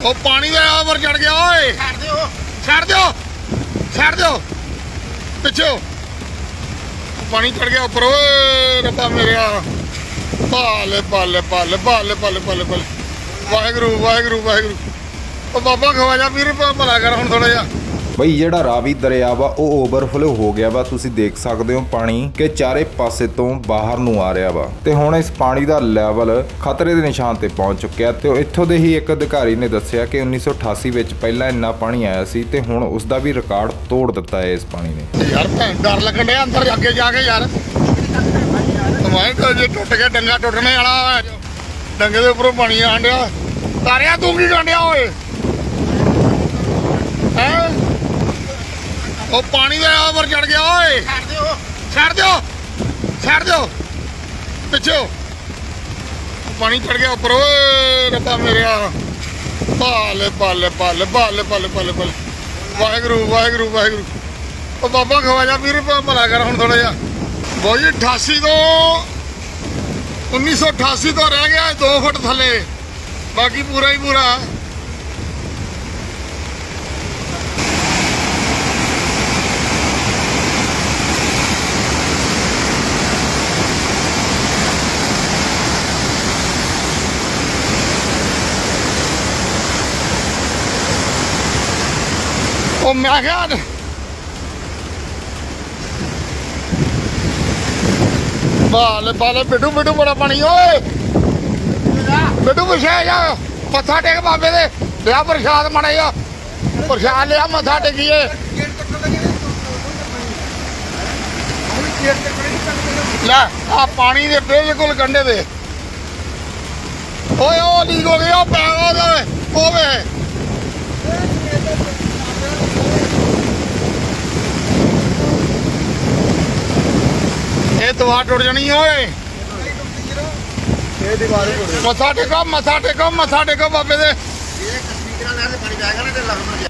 ਉਹ ਪਾਣੀ ਦਾ ਆਵਰ ਚੜ ਗਿਆ ਓਏ। ਛੱਡ ਦਿਓ। ਛੱਡ ਦਿਓ। ਛੱਡ ਦਿਓ। ਪਿੱਛੇ। ਪਾਣੀ ਚੜ ਗਿਆ ਉੱਪਰ ਓਏ ਰੱਬਾ ਮੇਰਿਆ ਬਾਲੇ ਬਾਲੇ ਬਾਲੇ ਬਾਲੇ ਬਾਲੇ ਬਾਲੇ ਬਾਲੇ ਵਾਹਿਗੁਰੂ ਵਾਹਿਗੁਰੂ ਵਾਹਿਗੁਰੂ। ਉਹ ਬਾਬਾ ਖਵਾਜਾ ਵੀਰ ਭਲਾ ਕਰ ਹੁਣ ਥੋੜਾ ਜਿਹਾ। ਬਈ ਜਿਹੜਾ ਰਾਵੀ ਦਰਿਆ ਵਾ, ਉਹ ਓਵਰਫਲੋ ਹੋ ਗਿਆ ਵਾ। ਤੁਸੀਂ ਦੇਖ ਸਕਦੇ ਹੋ ਪਾਣੀ ਕਿ ਚਾਰੇ ਪਾਸੇ ਤੋਂ ਬਾਹਰ ਨੂੰ ਆ ਰਿਹਾ ਵਾ। ਤੇ ਹੁਣ ਇਸ ਪਾਣੀ ਦਾ ਲੈਵਲ ਖਤਰੇ ਦੇ ਨਿਸ਼ਾਨ ਤੇ ਪਹੁੰਚ ਚੁੱਕਿਆ ਤੇ ਇੱਥੋਂ ਦੇ ਹੀ ਇੱਕ ਅਧਿਕਾਰੀ ਨੇ ਦੱਸਿਆ ਕਿ 1988 ਵਿੱਚ ਪਹਿਲਾਂ ਇੰਨਾ ਪਾਣੀ ਆਇਆ ਸੀ ਤੇ ਹੁਣ ਉਸ ਦਾ ਵੀ ਰਿਕਾਰਡ ਤੋੜ ਦਿੱਤਾ ਹੈ ਇਸ ਪਾਣੀ ਨੇ। ਯਾਰ ਭੈਣ, ਡਰ ਲੱਗਣ ਡਿਆ ਅੰਦਰ ਅੱਗੇ ਜਾ ਕੇ ਯਾਰ। ਜੇ ਟੁੱਟ ਗਿਆ, ਡੰਗਾ ਟੁੱਟਣੇ ਵਾਲਾ ਡੰਗੇ ਦੇ ਉੱਪਰੋਂ ਪਾਣੀ ਆਣ ਡਿਆ। ਤਾਰਿਆ, ਤੂੰ ਕੀ ਗੰਡਿਆ ਓਏ ਹੈ ਉਹ ਪਾਣੀ ਦਾ ਆਵਰ ਚੜ ਗਿਆ ਓਏ। ਛੱਡ ਦਿਓ। ਛੱਡ ਦਿਓ। ਛੱਡ ਦਿਓ। ਪਿੱਛੇ। ਪਾਣੀ ਚੜ ਗਿਆ ਉੱਪਰ ਓਏ ਰੱਬਾ ਮੇਰਿਆ। ਬਾਲੇ ਬਾਲੇ ਬਾਲੇ ਬਾਲੇ ਬਾਲੇ ਬਾਲੇ ਬਾਲੇ ਵਾਹਿਗੁਰੂ ਵਾਹਿਗੁਰੂ ਵਾਹਿਗੁਰੂ। ਉਹ ਬਾਬਾ ਖਵਾਜਾ ਵੀਰ ਭਲਾ ਕਰ ਹੁਣ ਥੋੜਾ ਜਿਹਾ। ਬੋਈ 88 ਤੋਂ 1988 ਤੋਂ ਰਹਿ ਗਿਆ 2 ਫੁੱਟ ਥੱਲੇ। ਬਾਕੀ ਪੂਰਾ ਹੀ ਪੂਰਾ। ਉਹ ਮੈਂ ਕਿਹਾ ਬਾਲੇ ਬਾਲੇ ਬਿੱਡੂ ਬਿੱਡੂ ਬੜਾ ਪਾਣੀ ਓਏ ਬਿੱਡੂ ਵਿਛਿਆ ਜਾ ਮੱਥਾ ਟੇਕ ਬਾਬੇ ਦੇ ਲਿਆ ਪ੍ਰਸ਼ਾਦ ਮੜਾ ਪ੍ਰਸ਼ਾਦ ਲਿਆ ਮੱਥਾ ਟੇਕੀਏ ਲੈ ਆ ਪਾਣੀ ਦੇ ਬਿਲਕੁਲ ਕੰਢੇ ਦੇ ਓਏ ਉਹ ਲੀਕ ਹੋ ਗਿਆ ਉਹ ਪੈ ਉਹਦੇ ਇਹ ਦਵਾ ਟੁੱਟ ਜਾਣੀ ਓਏ। ਇਹ ਦੀਵਾਰ ਹੀ ਮੱਥਾ ਟੇਕੋ ਮੱਥਾ ਟੇਕੋ ਮੱਥਾ ਟੇਕੋ ਬਾਬੇ ਦੇ। ਇਹ ਕਸਮੀਰਾਂ ਲੈ ਤੇ ਪਾਣੀ ਜਾਏਗਾ ਨਾ ਤੇ ਲੱਗ